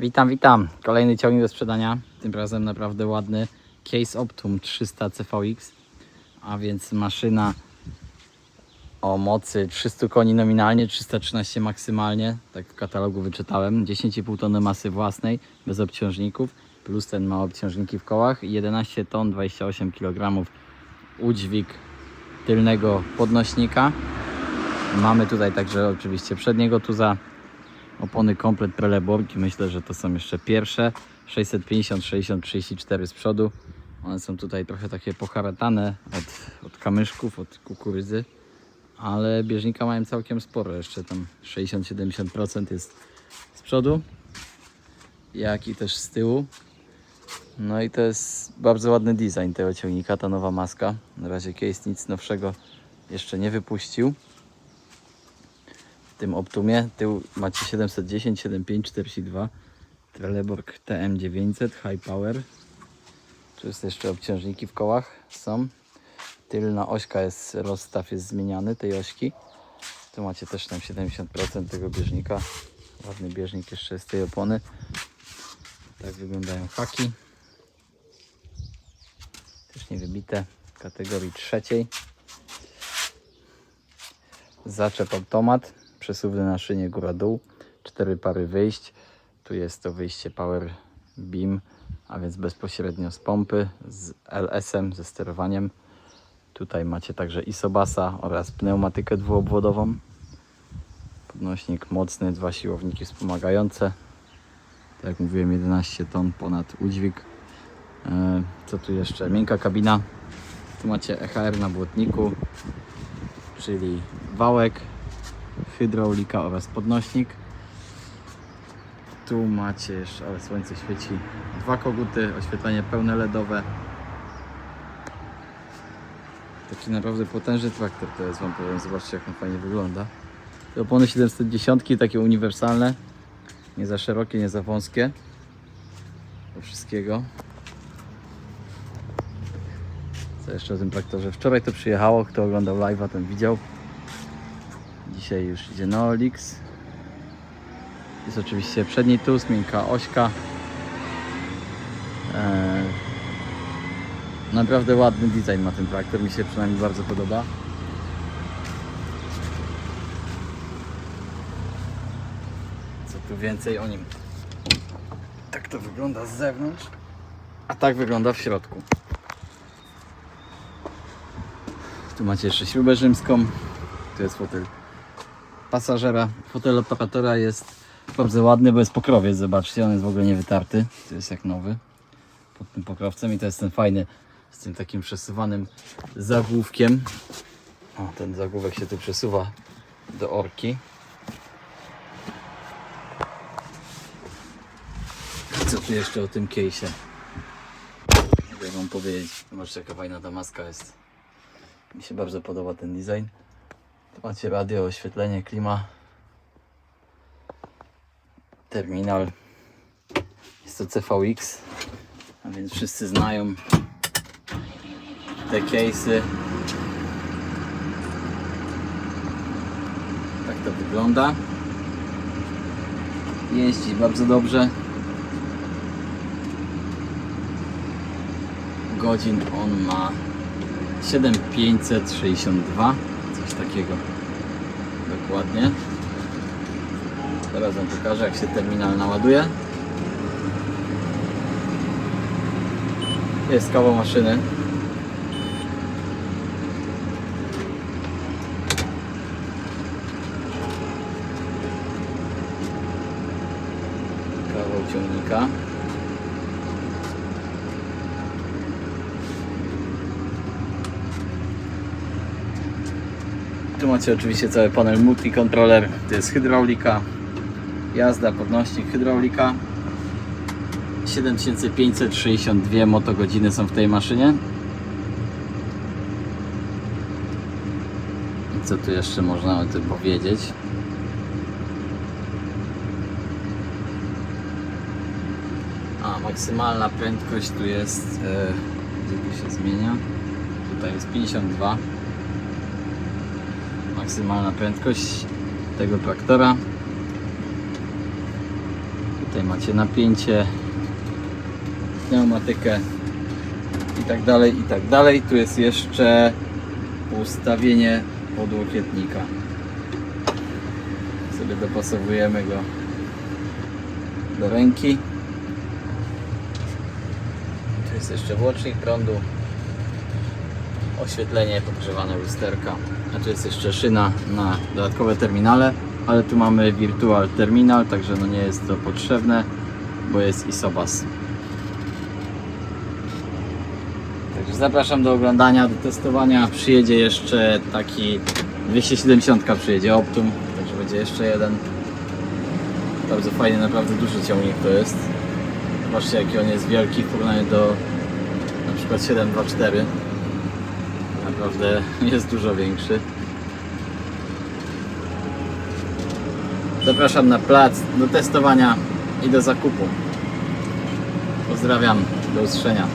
Witam, witam. Kolejny ciągnik do sprzedania. Tym razem naprawdę ładny Case Optum 300 CVX, a więc maszyna o mocy 300 koni nominalnie, 313 maksymalnie, tak w katalogu wyczytałem. 10,5 tony masy własnej, bez obciążników, plus ten ma obciążniki w kołach. i 11 ton, 28 kg udźwig tylnego podnośnika. Mamy tutaj także oczywiście przedniego tuza, opony komplet preleborki. Myślę, że to są jeszcze pierwsze. 650, 60, 34 z przodu. One są tutaj trochę takie poharatane od, od kamyszków, od kukurydzy, ale bieżnika mają całkiem sporo. Jeszcze tam 60-70% jest z przodu, jak i też z tyłu. No i to jest bardzo ładny design tego ciągnika, ta nowa maska. Na razie case nic nowszego jeszcze nie wypuścił w tym Optumie. Tył macie 710, 7542, Trelleborg TM900 High Power. Tu jest jeszcze obciążniki w kołach są. Tylna ośka jest, rozstaw jest zmieniany tej ośki. Tu macie też tam 70% tego bieżnika. Ładny bieżnik jeszcze z tej opony. Tak wyglądają haki. Też nie wybite kategorii trzeciej. Zaczep automat, przesuwny na szynie góra-dół, cztery pary wyjść. Tu jest to wyjście Power Beam, a więc bezpośrednio z pompy, z LS-em, ze sterowaniem. Tutaj macie także isobasa oraz pneumatykę dwuobwodową. Podnośnik mocny, dwa siłowniki wspomagające. Tak jak mówiłem, 11 ton ponad udźwig. E, Co tu jeszcze? Miękka kabina. Tu macie EHR na błotniku, czyli wałek, hydraulika oraz podnośnik. Tu macie jeszcze, ale słońce świeci, dwa koguty, oświetlenie pełne LEDowe. Taki naprawdę potężny traktor to jest, Wam powiem, zobaczcie jak on fajnie wygląda. Opony 710, takie uniwersalne, nie za szerokie, nie za wąskie. Do wszystkiego. Co jeszcze o tym traktorze? Wczoraj to przyjechało, kto oglądał live'a ten widział. Dzisiaj już idzie Neolix. Jest oczywiście przedni tus, miękka ośka. Eee, naprawdę ładny design ma ten traktor, mi się przynajmniej bardzo podoba. Co tu więcej o nim? Tak to wygląda z zewnątrz, a tak wygląda w środku. Tu macie jeszcze śrubę rzymską. Tu jest fotel pasażera. Fotel operatora jest bardzo ładny, bo jest pokrowiec. Zobaczcie, on jest w ogóle nie wytarty. To jest jak nowy pod tym pokrowcem i to jest ten fajny z tym takim przesuwanym zagłówkiem. O, ten zagłówek się tu przesuwa do orki. Co tu jeszcze o tym case'ie? Mogę wam powiedzieć. Zobaczcie jaka fajna ta maska jest. Mi się bardzo podoba ten design. Macie radio, oświetlenie, klima. Terminal. Jest to CVX, a więc wszyscy znają te case'y. Tak to wygląda. Jeździ bardzo dobrze. Godzin on ma 7562 coś takiego. Dokładnie. Teraz wam pokażę jak się terminal naładuje. Jest kawał maszyny. Kawał ciągnika Tu macie oczywiście cały panel multicontroller, to jest hydraulika, jazda, podnośnik, hydraulika. 7562 motogodziny są w tej maszynie. Co tu jeszcze można o tym powiedzieć? A, maksymalna prędkość tu jest, e, gdzie tu się zmienia? Tutaj jest 52 maksymalna prędkość tego traktora. Tutaj macie napięcie, pneumatykę i tak dalej, i tak dalej. Tu jest jeszcze ustawienie podłokietnika. Sobie dopasowujemy go do ręki. Tu jest jeszcze włącznik prądu, oświetlenie, podgrzewane lusterka. A tu jest jeszcze szyna na dodatkowe terminale, ale tu mamy virtual terminal, także no nie jest to potrzebne, bo jest isobas. Także zapraszam do oglądania, do testowania. Przyjedzie jeszcze taki 270 przyjedzie Optum, także będzie jeszcze jeden. Bardzo fajny, naprawdę duży ciągnik to jest. Zobaczcie jaki on jest wielki w porównaniu do na przykład 724. Naprawdę jest dużo większy. Zapraszam na plac do testowania i do zakupu. Pozdrawiam, do usłyszenia.